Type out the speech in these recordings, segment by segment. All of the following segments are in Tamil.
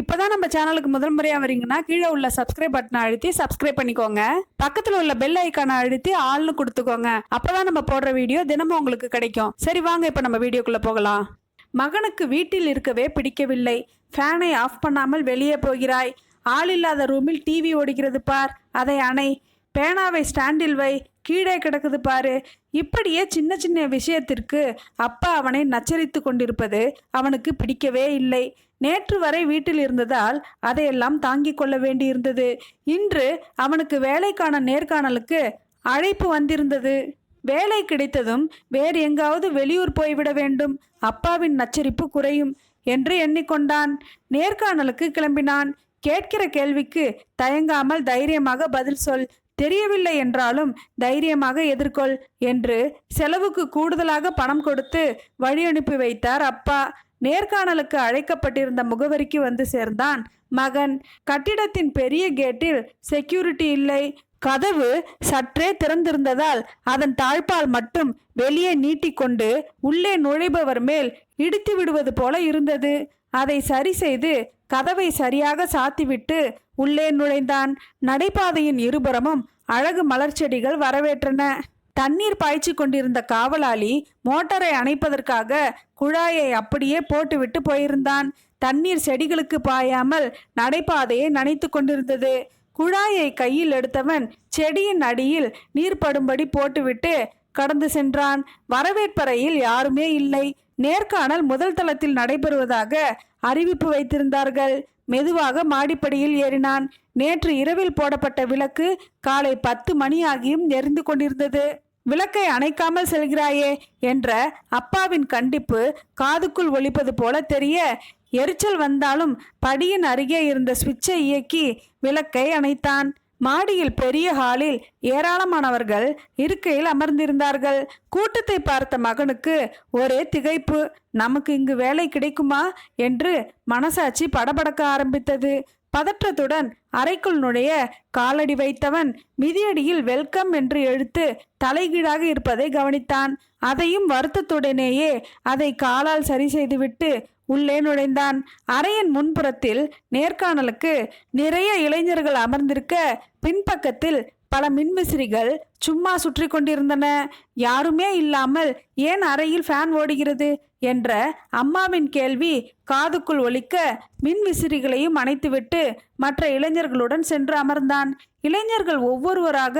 இப்போதான் நம்ம சேனலுக்கு முதல் முறையாக வரீங்கன்னா கீழே உள்ள சப்ஸ்கிரைப் பட்டனை அழுத்தி சப்ஸ்கிரைப் பண்ணிக்கோங்க. பக்கத்தில் உள்ள பெல் ஐக்கானை அழுத்தி ஆள்னு கொடுத்துக்கோங்க. அப்போதான் நம்ம போடுற வீடியோ தினமும் உங்களுக்கு கிடைக்கும். சரி வாங்க இப்போ நம்ம வீடியோக்குள்ளே போகலாம். மகனுக்கு வீட்டில் இருக்கவே பிடிக்கவில்லை. ஃபேனை ஆஃப் பண்ணாமல் வெளியே போகிறாய். ஆள் இல்லாத ரூமில் டிவி ஓடுகிறது பார். அதை அணை. பேனாவை ஸ்டாண்டில் வை. கீழே கிடக்குது பாரு. இப்படியே சின்ன சின்ன விஷயத்திற்கு அப்பா அவனை நச்சரித்து கொண்டிருப்பது அவனுக்கு பிடிக்கவே இல்லை. நேற்று வரை வீட்டில் இருந்ததால் அதையெல்லாம் தாங்கிக் கொள்ள வேண்டியிருந்தது. இன்று அவனுக்கு வேலைக்கான நேர்காணலுக்கு அழைப்பு வந்திருந்தது. வேலை கிடைத்ததும் வேறு எங்காவது வெளியூர் போய்விட வேண்டும். அப்பாவின் நச்சரிப்பு குறையும் என்று எண்ணிக்கொண்டான். நேர்காணலுக்கு கிளம்பினான். கேட்கிற கேள்விக்கு தயங்காமல் தைரியமாக பதில் சொல். தெரியவில்லை என்றாலும் தைரியமாக எதிர்கொள் என்று செலவுக்கு கூடுதலாக பணம் கொடுத்து வழி அனுப்பி வைத்தார் அப்பா. நேர்காணலுக்கு அழைக்கப்பட்டிருந்த முகவரிக்கு வந்து சேர்ந்தான். மகன் கட்டிடத்தின் பெரிய கேட்டில் செக்யூரிட்டி இல்லை. கதவு சற்றே திறந்திருந்ததால் அதன் தாழ்பால் மட்டும் வெளியே நீட்டிக்கொண்டு உள்ளே நுழைபவர் மேல் இடித்து விடுவது போல இருந்தது. அதை சரி செய்து கதவை சரியாக சாத்திவிட்டு உள்ளே நுழைந்தான். நடைபாதையின் இருபுறமும் அழகு மலர்ச்செடிகள் வரவேற்றன. தண்ணீர் பாய்ச்சி கொண்டிருந்த காவலாளி மோட்டாரை அணைப்பதற்காக குழாயை அப்படியே போட்டுவிட்டு போயிருந்தான். தண்ணீர் செடிகளுக்கு பாயாமல் நடைபாதையை நனைத்து கொண்டிருந்தது. குழாயை கையில் எடுத்தவன் செடியின் அடியில் நீர் படும்படி போட்டுவிட்டு கடந்து சென்றான். வரவேற்பறையில் யாருமே இல்லை. நேர்காணல் முதல் தளத்தில் நடைபெறுவதாக அறிவிப்பு வைத்திருந்தார்கள். மெதுவாக மாடிப்படியில் ஏறினான். நேற்று இரவில் போடப்பட்ட விளக்கு காலை பத்து மணி ஆகியும் எரிந்து கொண்டிருந்தது. விளக்கை அணைக்காமல் செல்கிறாயே என்ற அப்பாவின் கண்டிப்பு காதுக்குள் ஒலிப்பது போல தெரிய எரிச்சல் வந்தாலும் படியின் அருகே இருந்த சுவிட்சை இயக்கி விளக்கை அணைத்தான். மாடியில் பெரிய ஹாலில் ஏராளமானவர்கள் இருக்கையில் அமர்ந்திருந்தார்கள். கூட்டத்தை பார்த்த மகனுக்கு ஒரே திகைப்பு நமக்கு இங்கு வேலை கிடைக்குமா? என்று மனசாட்சி படபடக்க ஆரம்பித்தது. பதற்றத்துடன் அறைக்குள் நுழைய காலடி வைத்தவன் மிதியடியில் வெல்கம் என்று எழுத்து தலைகீழாக இருப்பதை கவனித்தான். அதையும் வருத்தத்துடனேயே அதை காலால் சரி செய்துவிட்டு உள்ளே நுழைந்தான். அறையின் முன்புறத்தில் நேர்காணலுக்கு நிறைய இளைஞர்கள் அமர்ந்திருக்க பின்பக்கத்தில் பல மின்விசிறிகள் சும்மா சுற்றி கொண்டிருந்தன. யாருமே இல்லாமல் ஏன் அறையில் ஃபேன் ஓடுகிறது? என்ற அம்மாவின் கேள்வி காதுக்குள் ஒலிக்க மின்விசிறிகளையும் அணைத்துவிட்டு மற்ற இளைஞர்களுடன் சென்று அமர்ந்தான். இளைஞர்கள் ஒவ்வொருவராக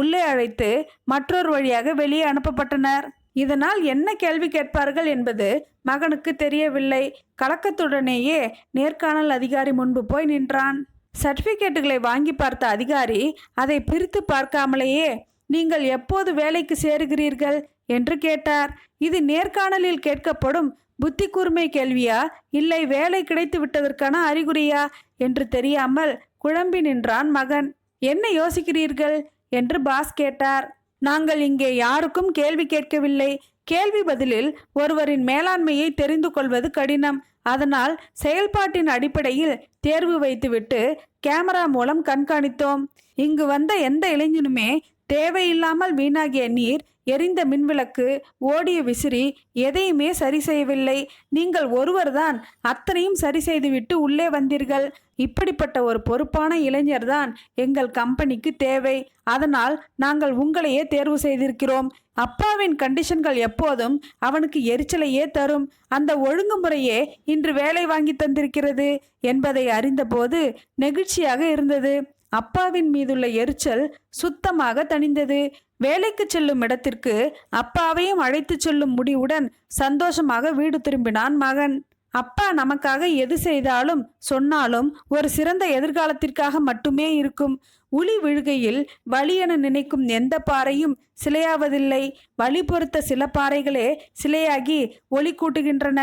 உள்ளே அழைத்து மற்றொரு வழியாக வெளியே அனுப்பப்பட்டனர். இதனால் என்ன கேள்வி கேட்பார்கள் என்பது மகனுக்கு தெரியவில்லை. கலக்கத்துடனேயே நேர்காணல் அதிகாரி முன்பு போய் நின்றான். சர்டிபிகேட்டுகளை வாங்கி பார்த்த அதிகாரி அதை பிரித்து பார்க்காமலேயே நீங்கள் எப்போது வேலைக்கு சேருகிறீர்கள்? என்று கேட்டார். இது நேர்காணலில் கேட்கப்படும் புத்தி கூர்மை கேள்வியா? இல்லை வேலை கிடைத்து விட்டதற்கான அறிகுறியா? என்று தெரியாமல் குழம்பி நின்றான் மகன். என்ன யோசிக்கிறீர்கள்? என்று பாஸ் கேட்டார். நாங்கள் இங்கே யாருக்கும் கேள்வி கேட்கவில்லை. கேள்வி பதிலில் ஒருவரின் மேலாண்மையை தெரிந்து கொள்வது கடினம். அதனால் செயல்பாட்டின் அடிப்படையில் தேர்வு வைத்துவிட்டு கேமரா மூலம் கண்காணித்தோம். இங்கு வந்த எந்த இளைஞனுமே தேவையில்லாமல் வீணாகிய நீர் எரிந்த மின்விளக்கு ஓடிய விசிறி எதையுமே சரி செய்யவில்லை. நீங்கள் ஒருவர்தான் அத்தனையும் சரி செய்துவிட்டு உள்ளே வந்தீர்கள். இப்படிப்பட்ட ஒரு பொறுப்பான இளைஞர்தான் எங்கள் கம்பெனிக்கு தேவை. அதனால் நாங்கள் உங்களையே தேர்வு செய்திருக்கிறோம். அப்பாவின் கண்டிஷன்கள் எப்போதும் அவனுக்கு எரிச்சலையே தரும். அந்த ஒழுங்குமுறையே இன்று வேலை வாங்கி தந்திருக்கிறது என்பதை அறிந்தபோது நெகிழ்ச்சியாக இருந்தது. அப்பாவின் மீதுள்ள எரிச்சல் சுத்தமாக தணிந்தது. வேலைக்கு செல்லும் இடத்திற்கு அப்பாவையும் அழைத்துச் செல்லும் முடிவுடன் சந்தோஷமாக வீடு திரும்பினான் மகன். அப்பா நமக்காக எது செய்தாலும் சொன்னாலும் ஒரு சிறந்த எதிர்காலத்திற்காக மட்டுமே இருக்கும். உளி விழுகையில் வலி என நினைக்கும் எந்த பாறையும் சிலையாவதில்லை. வழி பொறுத்த சில பாறைகளே சிலையாகி ஒளி கூட்டுகின்றன.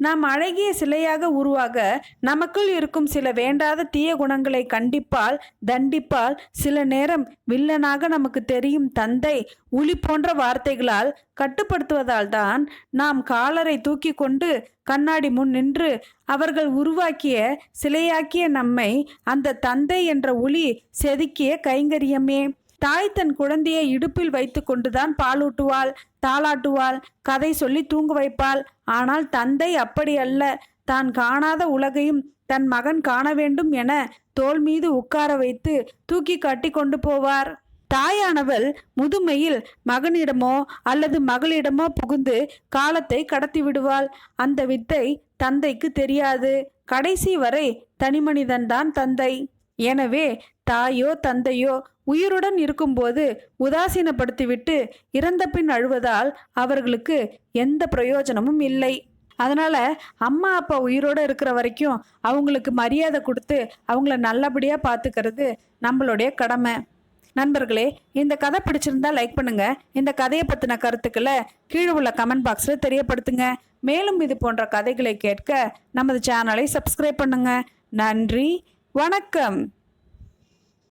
நாம் அழகிய சிலையாக உருவாக நமக்குள் இருக்கும் சில வேண்டாத தீய குணங்களை கண்டிப்பால் தண்டிப்பால் சில நேரம் வில்லனாக நமக்கு தெரியும் தந்தை உளி போன்ற வார்த்தைகளால் கட்டுப்படுத்துவதால் தான் நாம் காலரை தூக்கி கொண்டு கண்ணாடி முன் நின்று அவர்கள் உருவாக்கிய சிலையாக்கிய நம்மை அந்த தந்தை என்ற ஒளி செதுக்கிய கைங்கரியமே. தாய் தன் குழந்தையை இடுப்பில் வைத்து கொண்டுதான் பாலூட்டுவாள் தாளாட்டுவாள் கதை சொல்லி தூங்க வைப்பாள். ஆனால் தந்தை அப்படி அல்ல. தான் காணாத உலகையும் தன் மகன் காண வேண்டும் என தோள் மீது உட்கார வைத்து தூக்கி கட்டி கொண்டு போவார். தாயானவள் முதுமையில் மகனிடமோ அல்லது மகளிடமோ புகுந்து காலத்தை கடத்தி விடுவாள். அந்த வித்தை தந்தைக்கு தெரியாது. கடைசி வரை தனிமனிதன்தான் தந்தை. எனவே தாயோ தந்தையோ உயிருடன் இருக்கும்போது உதாசீனப்படுத்திவிட்டு இறந்த பின் அழுவதால் அவர்களுக்கு எந்த பிரயோஜனமும் இல்லை. அதனால் அம்மா அப்பா உயிரோட இருக்கிற வரைக்கும் அவங்களுக்கு மரியாதை கொடுத்து அவங்கள நல்லபடியாக பார்த்துக்கிறது நம்மளுடைய கடமை. நண்பர்களே இந்த கதை பிடிச்சிருந்தா லைக் பண்ணுங்க. இந்த கதையை பற்றின கருத்துக்களை கீழே உள்ள கமெண்ட் பாக்ஸில் தெரியப்படுத்துங்க. மேலும் இது போன்ற கதைகளை கேட்க நமது சேனலை சப்ஸ்கிரைப் பண்ணுங்க. நன்றி வணக்கம்.